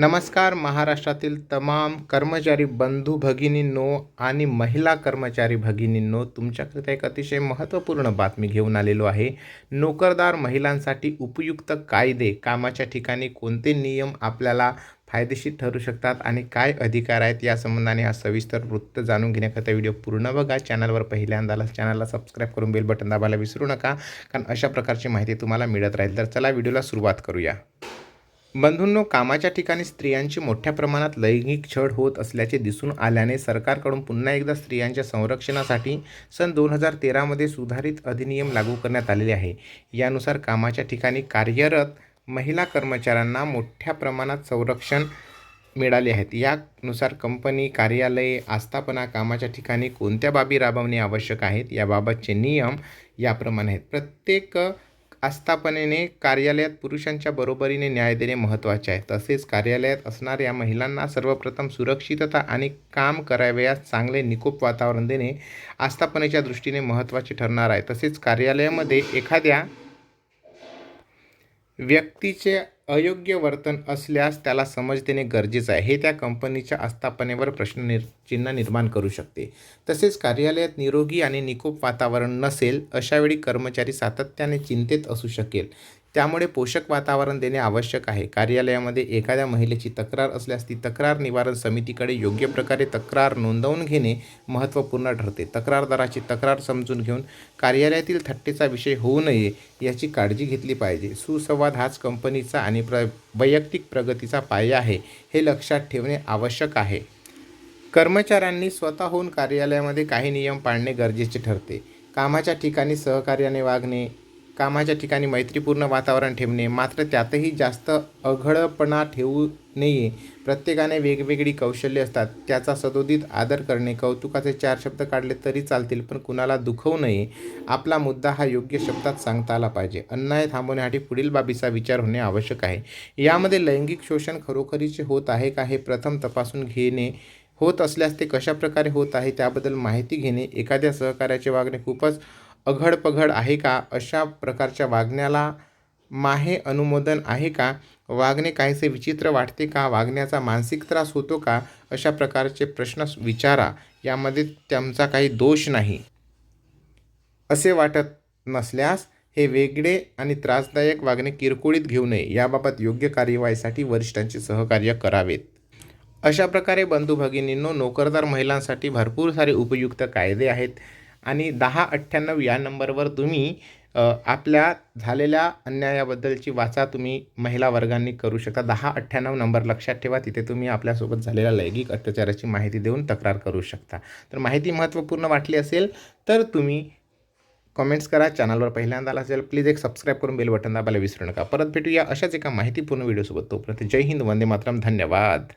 नमस्कार महाराष्ट्रातील तमाम कर्मचारी बंधू भगिनींनो आणि महिला कर्मचारी भगिनींनो तुमच्याकरिता एक अतिशय महत्त्वपूर्ण बातमी घेऊन आलेलो आहे. नोकरदार महिलांसाठी उपयुक्त कायदे कामाच्या ठिकाणी कोणते नियम आपल्याला फायदेशीर ठरू शकतात आणि काय अधिकार आहेत या संबंधाने हा सविस्तर वृत्त जाणून घेण्याकरता व्हिडिओ पूर्ण बघा. चॅनलवर पहिल्यांदा चॅनलला सबस्क्राईब करून बेल बटन दाबायला विसरू नका कारण अशा प्रकारची माहिती तुम्हाला मिळत राहील. तर चला व्हिडिओला सुरुवात करूया. बंधूंनो कामाच्या ठिकाणी स्त्रियांची मोठ्या प्रमाणात लैंगिक छळ होत असल्याचे दिसून आल्याने सरकारकडून पुन्हा एकदा स्त्रियांच्या संरक्षणासाठी सन दोन हजार तेरामध्ये सुधारित अधिनियम लागू करण्यात आलेले आहे. यानुसार कामाच्या ठिकाणी कार्यरत महिला कर्मचाऱ्यांना मोठ्या प्रमाणात संरक्षण मिळाले आहेत यानुसार कंपनी कार्यालये आस्थापना कामाच्या ठिकाणी कोणत्या बाबी राबवणे आवश्यक आहेत याबाबतचे नियम याप्रमाणे आहेत. प्रत्येक आस्थापनेने कार्यालयात पुरुषांच्या बरोबरीने न्याय देणे महत्त्वाचे आहे. तसेच कार्यालयात असणाऱ्या महिलांना सर्वप्रथम सुरक्षितता आणि काम करावयास चांगले निकोप वातावरण देणे आस्थापनेच्या दृष्टीने महत्त्वाचे ठरणार आहे. तसेच कार्यालयामध्ये एखाद्या व्यक्तीचे अयोग्य वर्तन असल्यास त्याला समज देणे गरजेचं आहे. हे त्या कंपनीच्या आस्थापनेवर प्रश्न निर चिन्ह निर्माण करू शकते. तसेच कार्यालयात निरोगी आणि निकोप वातावरण नसेल अशावेळी कर्मचारी सातत्याने चिंतेत असू शकेल. त्यामुळे पोषक वातावरण देणे आवश्यक आहे. कार्यालयामध्ये एखाद्या महिलेची तक्रार असल्यास ती तक्रार निवारण समितीकडे योग्य प्रकारे तक्रार नोंदवून घेणे महत्त्वपूर्ण ठरते. तक्रारदाराची तक्रार समजून घेऊन कार्यालयातील थट्टेचा विषय होऊ नये याची काळजी घेतली पाहिजे. सुसंवाद हाच कंपनीचा आणि प्र वैयक्तिक प्रगतीचा पाया आहे हे लक्षात ठेवणे आवश्यक आहे. कर्मचाऱ्यांनी स्वतःहून कार्यालयामध्ये काही नियम पाळणे गरजेचे ठरते. कामाच्या ठिकाणी सहकार्याने वागणे कामाच्या ठिकाणी मैत्रीपूर्ण वातावरण ठेवणे मात्र त्यातही जास्त अघडपणा ठेवू नये. प्रत्येकाने वेगवेगळी कौशल्ये असतात. त्याचा सदोदित आदर करणे कौतुकाचे चार शब्द काढले तरी चालतील पण कुणाला दुखवू नये. आपला मुद्दा हा योग्य शब्दात सांगता आला पाहिजे. अन्याय थांबवण्यासाठी पुढील बाबीचा विचार होणे आवश्यक आहे. यामध्ये लैंगिक शोषण खरोखरीचे होत आहे का हे प्रथम तपासून घेणे होत असल्यास ते कशाप्रकारे होत आहे त्याबद्दल माहिती घेणे एखाद्या सहकार्याचे वागणे खूपच अघडपघड आहे का? अशा प्रकारच्या वागण्याला माहे अनुमोदन आहे का? वागणे काहीसे विचित्र वाटते का? वागण्याचा मानसिक त्रास होतो का? अशा प्रकारचे प्रश्न विचारा. यामध्ये त्यांचा काही दोष नाही. असे वाटत नसल्यास हे वेगळे आणि त्रासदायक वागणे किरकोळीत घेऊ नये. याबाबत योग्य कार्यवाहीसाठी वरिष्ठांचे सहकार्य करावेत. अशा प्रकारे बंधू भगिनींनो नोकरदार महिलांसाठी भरपूर सारे उपयुक्त कायदे आहेत. आणि दहा अठ्ठ्याण्णव या नंबरवर तुम्ही आपल्या झालेल्या अन्यायाबद्दलची वाचा तुम्ही महिला वर्गांनी करू शकता. दहा अठ्ठ्याण्णव नंबर लक्षात ठेवा तिथे तुम्ही आपल्यासोबत झालेल्या लैंगिक अत्याचाराची माहिती देऊन तक्रार करू शकता. तर माहिती महत्त्वपूर्ण वाटली असेल तर तुम्ही कमेंट्स करा चॅनलवर पहिल्यांदा आला असेल प्लीज एक सबस्क्राईब करून बेल बटन दाबायला विसरू नका. परत भेटूया अशाच एका माहितीपूर्ण व्हिडिओसोबत तोपर्यंत जय हिंद वंदे मातरम. धन्यवाद.